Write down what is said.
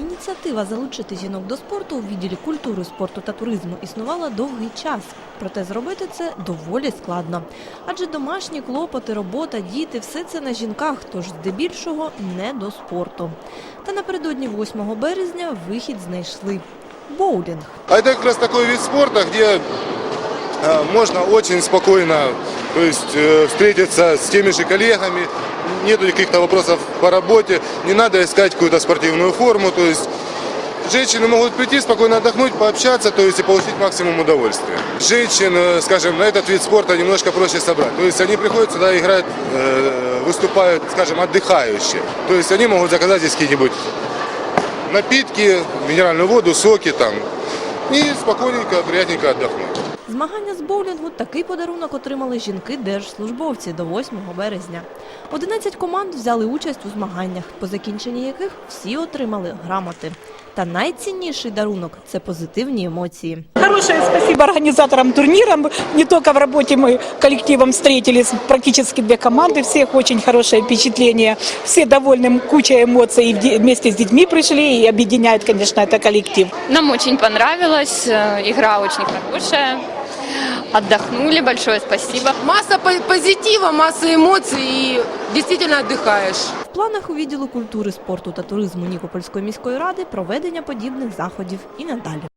Ініціатива залучити жінок до спорту у відділі культури, спорту та туризму існувала довгий час. Проте зробити це доволі складно. Адже домашні клопоти, робота, діти все це на жінках, тож здебільшого не до спорту. Та напередодні 8 березня вихід знайшли боулінг. А это как раз такой вид спорта, где э, можно очень спокойно то есть, э, встретиться с теми же коллегами, нету каких-то вопросов по работе, не надо искать какую-то спортивную форму, то есть Женщины могут прийти, спокойно отдохнуть, пообщаться, то есть и получить максимум удовольствия. Женщин, э, скажем, на этот вид спорта немножко проще собрать. То есть они приходят сюда, играют, э, выступают, скажем, отдыхающие. То есть они могут заказать здесь какие-нибудь напитки, минеральную воду, соки там. И спокойненько, приятненько отдохнуть. Змагання з боулінгу такий подарунок отримали жінки-держслужбовці до 8 березня. 11 команд взяли участь у змаганнях, по закінченні яких всі отримали грамоти. Та найцінніший дарунок це позитивні емоції. Хорошее спасибо организаторам турнира. Не только в работе мы коллективом встретились, практически две команды, всех очень хорошее впечатление. Все довольны, куча эмоций, и вде- вместе с детьми пришли, и объединяет, конечно, это коллектив. Нам очень понравилось, э, игра очень хорошая. Отдохнули, большое спасибо. Масса по- позитива, масса эмоций и действительно отдыхаешь. В планах у відділу культури, спорту та туризму Нікопольської міської ради проведення подібних заходів і надалі.